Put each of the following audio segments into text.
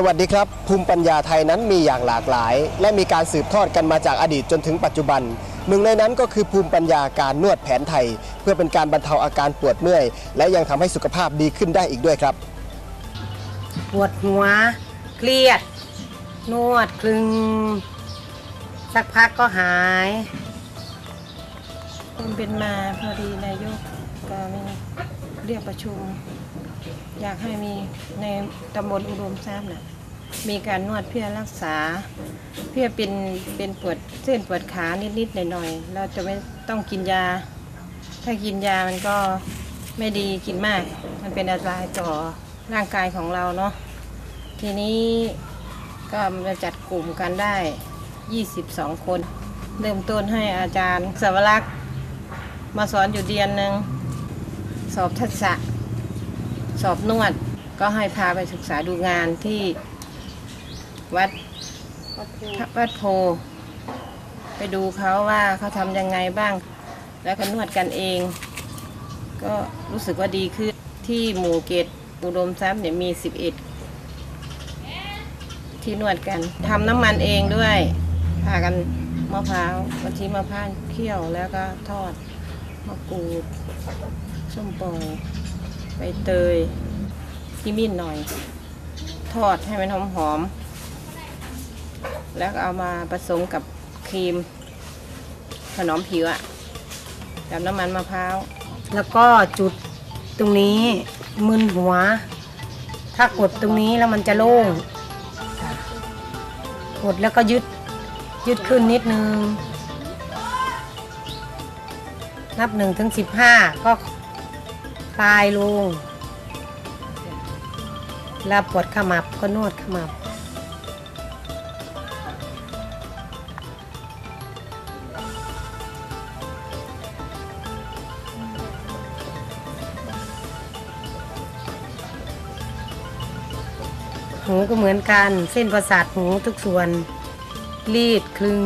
สวัสดีครับ ภูมิปัญญาไทยนั้นมีอย่างหลากหลาย และมีการสืบทอดกันมาจากอดีตจนถึงปัจจุบัน หนึ่งในนั้นก็คือภูมิปัญญาการนวดแผนไทย เพื่อเป็นการบรรเทาอาการปวดเมื่อย และยังทำให้สุขภาพดีขึ้นได้อีกด้วยครับ ปวดหัว เครียด นวดคลึง สักพักก็หายความเป็นมาพอดีนายกก็มีเรียกประชุมอยากให้มีในตำบลอุดมทรัพย์น่ะ มีการนวดเพื่อรักษา เพื่อเป็นเป็นปวดเส้นปวดขานิดๆหน่อยๆเราจะไม่ต้องกินยา ถ้ากินยามันก็ไม่ดีกินมาก มันเป็นอันตรายต่อร่างกายของเราเนาะทีนี้ก็มาจัดกลุ่มกันได้ 22 คน เริ่มต้นให้อาจารย์สวรักษ์มาสอนอยู่เดือนหนึ่งสอบทักษะ สอบนวดก็ให้พาไปศึกษาดูงานที่ วัดวัดโพ ไปดูเขาว่าเขาทำยังไงบ้าง แล้วก็นวดกันเอง ก็รู้สึกว่าดีขึ้นที่หมู่เกตอุดมทรัพย์เนี่ยมี 11 ที่นวดกันทำน้ำมันเองด้วยพากันมะพร้าวกะทิมะพร้าวเคี่ยวแล้วก็ทอดมะกรูดส้มปล่อยใบเตยขี้มิ้นหน่อย ทอดให้มันหอมหอมๆ แล้วเอามาผสมกับครีมขนมผิวอะกับน้ำมันมะพร้าว แล้วก็จุดตรงนี้มึนหัว ถ้ากดตรงนี้แล้วมันจะโล่งกดแล้วก็ยึดยึดขึ้นนิดนึง นับหนึ่งถึงสิบห้าก็คลายลงแล้วปวดขมับก็นวดขมับ หูก็เหมือนกัน เส้นประสาทหูทุกส่วน รีดคลึง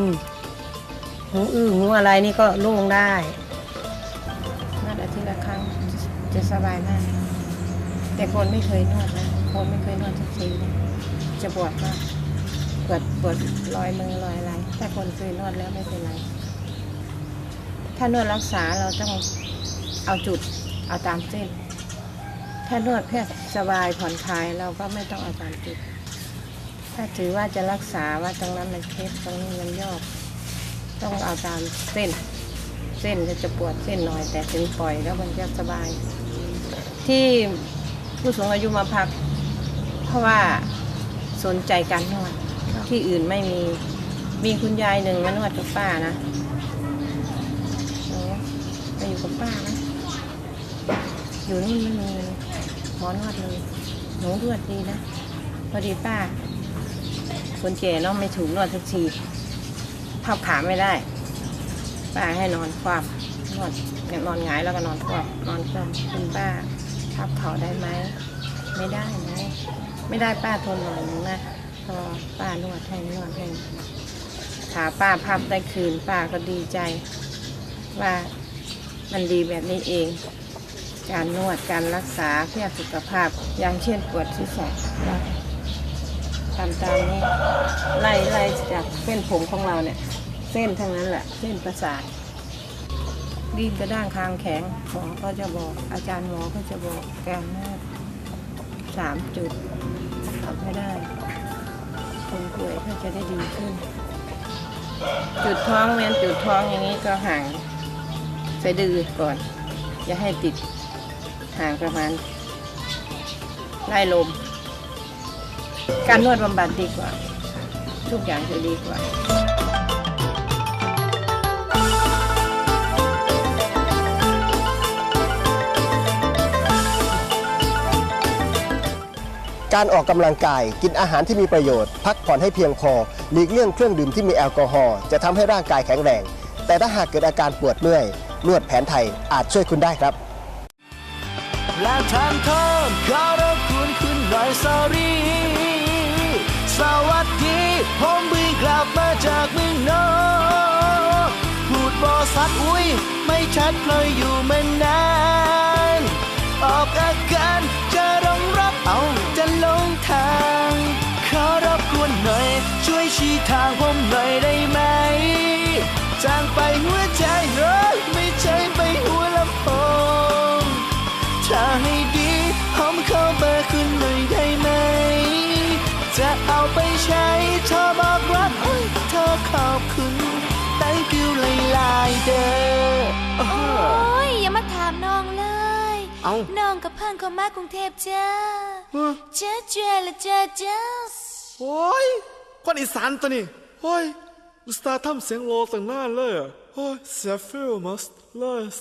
หูอื้อหูอะไรนี่ก็โล่งได้นวดอาทิตย์ละครั้งจะสบายมาก แต่คนไม่เคยนวดนะคนไม่เคยนวดสักทีจะปวดมากปวดปวดรอยมือรอยอะไรแต่คนเคยนวดแล้วไม่เป็นไร ถ้านวดรักษาเราต้องเอาจุดเอาตามเส้น ถ้านวดเพื่สบายผ่อนคลายเราก็ไม่ต้องเอาตามจุดถ้าถือว่าจะรักษาว่าตรงนั้นมันเคล็ดตรงนี้มันยอกต้องเอาตามเส้น เส้นจะปวดเส้นหน่อย แต่ถึงปล่อยแล้วมันจะสบาย ที่ผู้สูงอายุมาพัก เพราะว่าสนใจการนวดที่อื่นไม่มีมีคุณยายหนึ่งมานวดกับป้านะไปอยู่กับป้านะอยู่นู่นไม่มี มอนวดเลยหนูนวดดีนะ พอดีป้า คนแก่เนาะไม่ถูกนวดสักทีทับขาไม่ได้ ป้าให้นอนคว่ำนอนนอนหงายแล้วก็นอนคว่ำนอนคว่ำคุณป้าทับเข่าได้ไหมไม่ได้ไหมไม่ได้ป้าทนหน่อยนึงนะพอป้านวดให้นวดให้ขาป้าพับได้คืนป้าก็ดีใจ ว่ามันดีแบบนี้เอง การนวดการรักษาเพื่อสุขภาพ อย่างเช่นปวดศีรษะเราทำตามนี้ไล่ไล่จากเส้นผมของเราเนี่ย เส้นทั้งนั้นแหละเส้นประสาทรีบกระด้างคางแข็งหมอก็จะบอก อาจารย์หมอก็จะบอกแการนวดสามจุดทำให้ได้คนป่วยก็จะได้ดีขึ้น จุดท้องแม้นจุดท้องอย่างนี้ก็ห่างสะดือก่อน อย่าให้ติด ห่างประมาณไล่ลม การนวดบำบัดดีกว่า ทุกอย่างจะดีกว่าการออกกำลังกาย กินอาหารที่มีประโยชน์ พักผ่อนให้เพียงพอ หลีกเลี่ยงเครื่องดื่มที่มีแอลกอฮอล์จะทำให้ร่างกายแข็งแรง แต่ถ้าหากเกิดอาการปวดเมื่อย นวดแผนไทยอาจช่วยคุณได้ครับ และทานโทษขอรบคุณคุณหน่อย sorry สวัสดี ผมเพิ่งกลับมาจากเมืองนอกพูดบอสักอุ้ย ไม่ชัดเลยอยู่มานาน ออกอาการจะรองรับเอาจะลงทาง ขอรบคช่วยชี้ทางผมหน่อยได้ เอ้าน้องกับเพื่อนเขามากรุงเทพจ้าเฮ้อเจ้าเจ้าละเจ้าเจ้าโอ้ยคนอีสานตัวนี้โอ้ยอุตส่าห์ทำเสียงโลตั้งนานเลยอะโอ้ยเสียฟิลมัสเลส